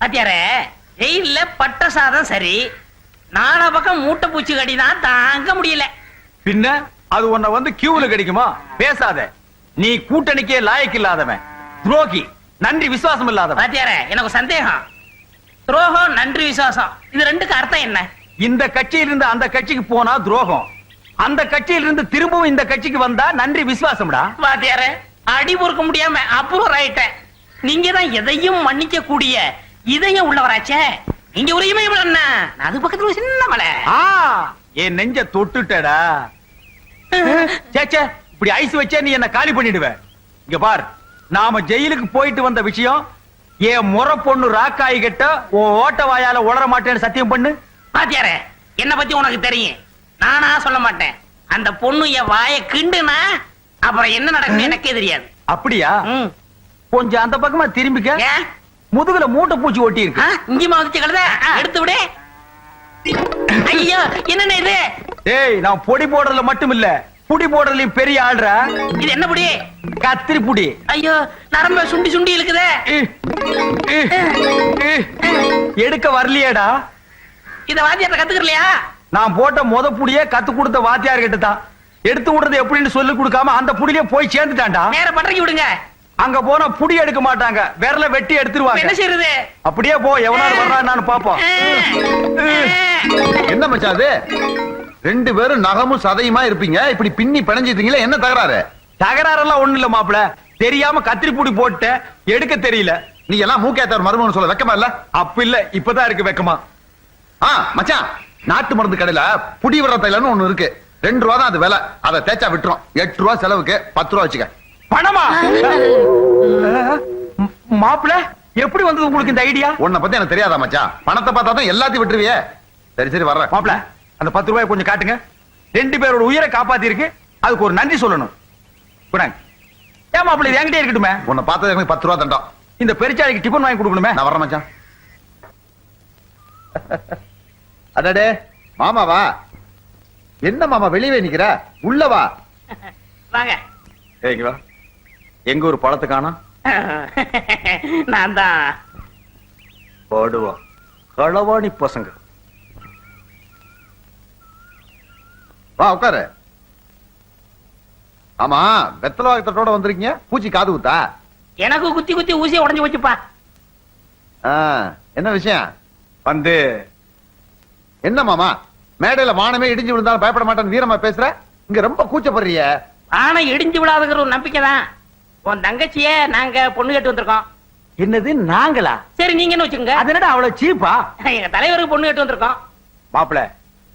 பாத்தியாரே ஜெயில்ல பட்ட சாதம் சரி. நாலா பக்கம் மூட்டை பூச்சி கடி தான் தாங்க முடியல. பின்ன அது உன்னை வந்து கியூல கிடைக்குமா? பேசாத. நீ கூட்டணிக்கே லாயக்கு இல்லாதவன். துரோகி நன்றி விசுவாசம் இல்லாதவன். பாத்தியாரே எனக்கு சந்தேகம். துரோகம் நன்றி விசுவாசம். இது ரெண்டுக்கு அர்த்தம் என்ன? இந்த கட்சியிலிருந்து அந்த கட்சிக்கு போனா துரோகம். அந்த கட்சியிலிருந்து திரும்பவும் இந்த கட்சிக்கு வந்தா நன்றி விசுவாசம்டா. பாத்தியாரே அடி பொறுக்க முடியாம அப்புறம் ஆயிட்டேன் நீங்க தான் எதையும் மன்னிக்க கூடிய இதயம் உள்ளவராச்சே. நீங்க ஒரு இமயம் என்ன? அது பக்கத்துல ஒரு சின்ன மலை. ஆ என் நெஞ்ச தொட்டுட்டடா. சே சே, இப்படி ஐஸ் வச்சே நீ என்ன காலி பண்ணிடுவ. இங்க பார் நாம ஜெயிலுக்கு போயிட்டு வந்த விஷயம் என் முறை பொண்ணு ராக்காய் கிட்ட ஓட்ட வாயால உளர மாட்டேன்னு சத்தியம் பண்ணு. பாத்தியாரே என்ன பத்தி உனக்கு தெரியும். நானா சொல்ல மாட்டேன். அந்த பொண்ணு என் வாயை கிண்டுனா அப்புறம் என்ன நடக்கும் எனக்கே தெரியாது. அப்படியா. கொஞ்சம் அந்த பக்கமா திரும்பிக்க. முதுகுல மூட்டை பூச்சி ஒட்டி இருக்கு. இங்கேயுமா வந்துச்சு கழுத எடுத்து விடு. ஐயோ என்னண்ணே இது? டேய் நான் பொடி போடுறதுல மட்டும் இல்ல புடி போடுறதுலயும் பெரிய ஆள்ற இது என்ன புடி? கத்திரி புடி. ஐயோ நரம்ப சுண்டி சுண்டி இருக்குதே. எடுக்க வரலையேடா. இத வாத்தியார்ட்ட கத்துக்கலையா நான் போட்ட முத புடியே கத்து கொடுத்த வாத்தியார் கிட்ட தான் எடுத்து விடுறது எப்படின்னு சொல்லி கொடுக்காம அந்த புடியிலே போய் சேர்ந்துட்டான்டா. நேர பட்டறைக்கு விடுங்க. அங்க போனா புடி எடுக்க மாட்டாங்க. விரல வெட்டி எடுத்துருவாங்க. என்ன செய்யறது அப்படியே போ எவனாலும் வர்றான்னு பாப்போம். என்ன மச்சான் அது? ரெண்டு பேரும் நகமும் சதையுமா இருப்பீங்க? இப்படி பின்னி பிணைஞ்சிட்டீங்களே என்ன தகராறு? தகராறெல்லாம் ஒண்ணு இல்ல மாப்பிள. தெரியாம கத்திரி புடி போட்டேன் எடுக்க தெரியல. நீ எல்லாம் மூக்கேத்தவர் மருமகன் சொல்ல வெக்கமா இல்ல? அப்ப இல்ல இப்பதான் இருக்கு வெக்கமா. ஆ மச்சான் நாட்டு மருந்து கடையில புடி விடுற தைலன்னு ஒண்ணு இருக்கு. ரெண்டு ரூபா தான் அது விலை. அதை தேய்ச்சா விட்டுரும். எட்டு ரூபா செலவுக்கு பத்து ரூபா வச்சுக்க. பணமா? மாப்பிள எப்படி வந்தது உங்களுக்கு இந்த ஐடியா? உன்னை பத்தி எனக்கு தெரியாதா மச்சான் பணத்தை பார்த்தா தான் எல்லாத்தையும் விட்டுருவியே. சரி சரி வர்றேன். மாப்பிள அந்த பத்து ரூபாய் கொஞ்சம் காட்டுங்க. ரெண்டு பேரோட உயிரை காப்பாத்தி இருக்கு அதுக்கு ஒரு நன்றி சொல்லணும். குடாங்க ஏன் மாப்பிள இது என்கிட்டே இருக்கட்டுமே? உன்னை பார்த்தது எனக்கு பத்து ரூபா தண்டம். இந்த பெருச்சாளிக்கு டிபன் வாங்கி கொடுக்கணுமே? நான் வர்றேன் மச்சான் அடடே மாமாவா என்ன மாமா வெளியவே நிக்கிற? உள்ள வா. வாங்க. சரிங்களா எங்க ஒரு பழத்தை காணோம் நான் தான் பாடுவா களவாணி பசங்க. வா உட்காரு. ஆமா வெத்தலை வாக்கத்தோட வந்திருக்கீங்க? பூச்சி காது குத்தா? எனக்கு குத்தி குத்தி ஊசியை உடைஞ்சு போச்சுப்பா. என்ன விஷயம்? வந்து என்ன மாமா? மேடையில வானமே இடிஞ்சு விழுந்தாலும் பயப்பட மாட்டேன்னு வீரமா பேசுற? இங்க ரொம்ப கூச்சப்படுறிய. ஆனா இடிஞ்சு விடாதுங்கிற ஒரு நம்பிக்கை தான் உன் தங்கச்சிய நாங்க பொண்ணு கேட்டு வந்திருக்கோம். என்னது நாங்களா? சரி நீங்க என்ன வச்சுக்கோங்க. அது என்னடா அவ்வளவு சீப்பா எங்க தலைவருக்கு பொண்ணு கேட்டு வந்திருக்கோம். மாப்பிள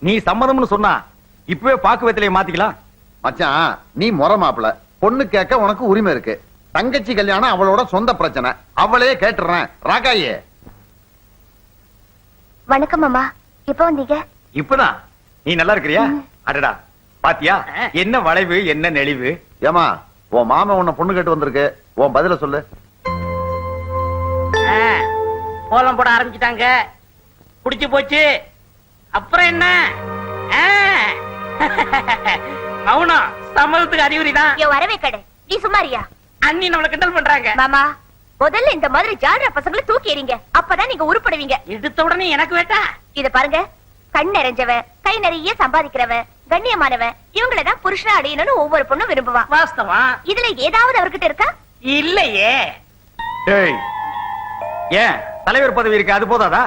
நீ சம்மதம்னு சொன்னா இப்பவே பாக்கு வெத்தலையை மாத்திக்கலாம். மச்சான் நீ முறை மாப்பிள. பொண்ணு கேட்க உனக்கு உரிமை இருக்கு. தங்கச்சி கல்யாணம் அவளோட சொந்த பிரச்சனை. அவளே கேட்டுறேன். ராகாயே. வணக்கம் அம்மா. எப்போ வந்தீங்க? இப்பதான் நீ நல்லா இருக்கிறியா? அடடா. பாத்தியா. என்ன வளைவு என்ன நெளிவு? ஏமா உன் மாமன் உன்னை பொண்ணு கேட்டு வந்திருக்கு. உன் பதில சொல்லு. ஆ, கோலம் போட ஆரம்பிச்சிட்டாங்க. குடிச்சு போச்சு. அப்புறம் என்ன? ஆ. மௌனம். சம்மதத்துக்கு அறிகுறி தான். என் வரவே கடை. நீ சும்மாரியா அண்ணி நம்மள கிண்டல் பண்றாங்க. மாமா முதல்ல இந்த மாதிரி ஜாலரா பசங்களை தூக்கி எறிங்க. அப்பதான் நீங்க உருப்படுவீங்க. எடுத்த உடனே எனக்கு வேட்டா. இத பாருங்க. கண் நிறைஞ்சவன் கை நிறைய சம்பாதிக்கிறவன் கண்ணியமானவன் இவங்கள தான் புருஷனா அடையணும்னு ஒவ்வொரு பொண்ணும் விரும்புவான் வாஸ்தவம் இதுல ஏதாவது அவர்கிட்ட இருக்கா? இல்லையே. ஏய் ஏன்? தலைவர் பதவி இருக்கு அது போதாதா?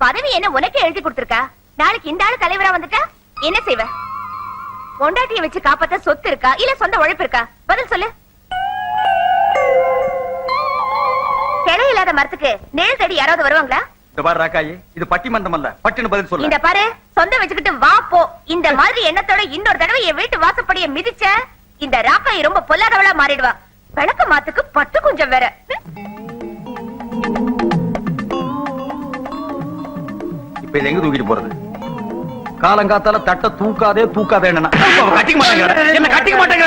பதவி என்ன உனக்கே எழுதி கொடுத்திருக்கா? நாளைக்கு இந்த ஆளு தலைவரா வந்துட்டா? என்ன செய்வ? பொண்டாட்டிய வச்சு காப்பாத்த சொத்து இருக்கா? இல்ல சொந்த உழைப்பு இருக்கா? பதில் சொல்லு. கிளை இல்லாத மரத்துக்கு நேர் தேடி யாராவது வருவாங்களா? பாரு ராக்காயி இது பட்டிமன்றம் அல்ல பட்டுன்னு பதில் சொல்ல இந்த பாரு சொந்த வச்சுக்கிட்டு வா போ இந்த மாதிரி எண்ணத்தோட இன்னொரு தடவை என் வீட்டு வாசப்படிய மிதிச்ச இந்த ராக்காய் ரொம்ப பொல்லாதவளா மாறிடுவா விளக்க மாத்துக்கு பத்து கொஞ்சம் வேற ம்? இப்ப இதை எங்க தூக்கிட்டு போறது காலங்காத்தால தட்ட தூக்காதே தூக்காதே என்ன கட்டிக்க மாட்டேங்கிறானே. என்ன கட்டிக்க மாட்டேங்கிறானே.